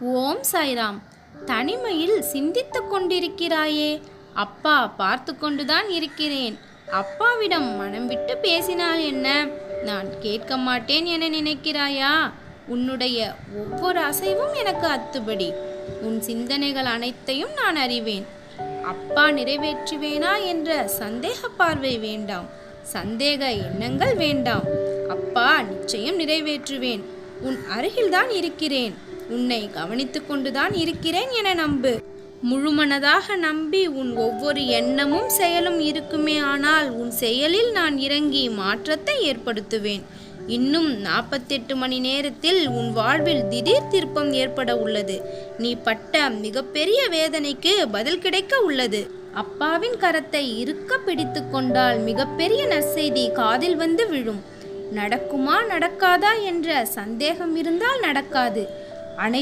ஓம் சாய்ராம். தனிமையில் சிந்தித்து கொண்டிருக்கிறாயே. அப்பா பார்த்து கொண்டுதான் இருக்கிறேன். அப்பாவிடம் மனம் விட்டு பேசினால் என்ன? நான் கேட்க மாட்டேன் என நினைக்கிறாயா? உன்னுடைய ஒவ்வொரு அசைவும் எனக்கு அத்துபடி. உன் சிந்தனைகள் அனைத்தையும் நான் அறிவேன். அப்பா நிறைவேற்றுவேனா என்ற சந்தேக பார்வை வேண்டாம். சந்தேக எண்ணங்கள் வேண்டாம். அப்பா நிச்சயம் நிறைவேற்றுவேன். உன் அருகில்தான் இருக்கிறேன். உன்னை கவனித்து கொண்டுதான் இருக்கிறேன் என நம்பு. முழுமனதாக நம்பி உன் ஒவ்வொரு எண்ணமும் செயலும் இருக்குமே ஆனால் உன் செயலில் நான் இறங்கி மாற்றத்தை ஏற்படுத்துவேன். இன்னும் நாற்பத்தெட்டு மணி நேரத்தில் உன் வாழ்வில் திடீர் திருப்பம் ஏற்பட உள்ளது. நீ பட்ட மிகப்பெரிய வேதனைக்கு பதில் கிடைக்க உள்ளது. அப்பாவின் கரத்தை இறுக்க பிடித்து கொண்டால் மிகப்பெரிய நற்செய்தி காதில் வந்து விழும். நடக்குமா நடக்காதா என்ற சந்தேகம் இருந்தால் நடக்காது. அனைத்து